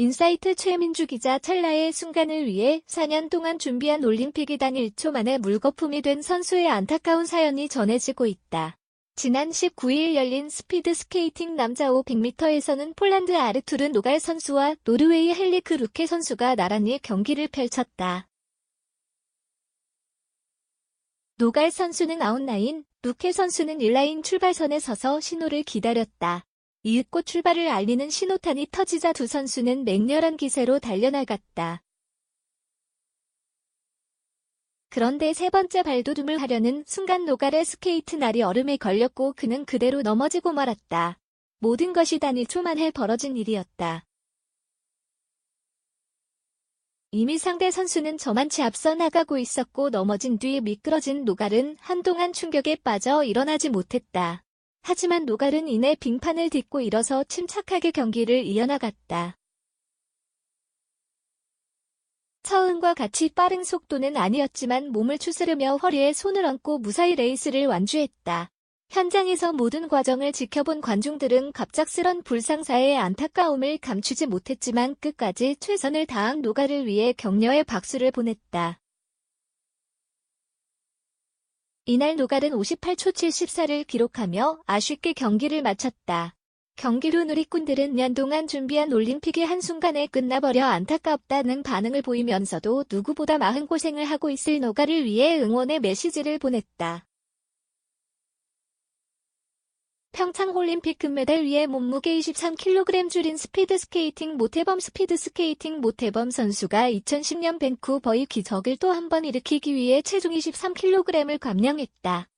인사이트 최민주 기자 찰나의 순간을 위해 4년 동안 준비한 올림픽이 단 1초 만에 물거품이 된 선수의 안타까운 사연이 전해지고 있다. 지난 19일 열린 스피드 스케이팅 남자 500m에서는 폴란드 아르투르 노갈 선수와 노르웨이 헬리크 루케 선수가 나란히 경기를 펼쳤다. 노갈 선수는 아웃라인, 루케 선수는 1라인 출발선에 서서 신호를 기다렸다. 이윽고 출발을 알리는 신호탄이 터지자 두 선수는 맹렬한 기세로 달려나갔다. 그런데 세 번째 발돋움을 하려는 순간 노갈의 스케이트 날이 얼음에 걸렸고 그는 그대로 넘어지고 말았다. 모든 것이 단 1초 만에 벌어진 일이었다. 이미 상대 선수는 저만치 앞서 나가고 있었고 넘어진 뒤 미끄러진 노갈은 한동안 충격에 빠져 일어나지 못했다. 하지만 노갈은 이내 빙판을 딛고 일어서 침착하게 경기를 이어나갔다. 처음과 같이 빠른 속도는 아니었지만 몸을 추스르며 허리에 손을 얹고 무사히 레이스를 완주했다. 현장에서 모든 과정을 지켜본 관중들은 갑작스런 불상사의 안타까움을 감추지 못했지만 끝까지 최선을 다한 노가를 위해 격려의 박수를 보냈다. 이날 노갈은 58초 74를 기록하며 아쉽게 경기를 마쳤다. 경기로 누리꾼들은 년 동안 준비한 올림픽이 한순간에 끝나버려 안타깝다는 반응을 보이면서도 누구보다 마음고생을 하고 있을 노가를 위해 응원의 메시지를 보냈다. 평창올림픽 금메달 위에 몸무게 23kg 줄인 스피드 스케이팅 모태범 스피드 스케이팅 모태범 선수가 2010년 밴쿠버의 기적을 또 한 번 일으키기 위해 체중 23kg을 감량했다.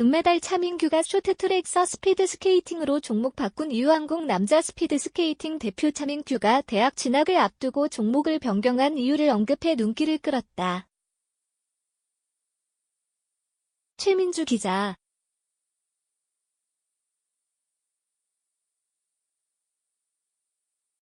은메달 차민규가 쇼트트랙 서 스피드 스케이팅으로 종목 바꾼 이후 한국 남자 스피드 스케이팅 대표 차민규가 대학 진학을 앞두고 종목을 변경한 이유를 언급해 눈길을 끌었다. 최민주 기자,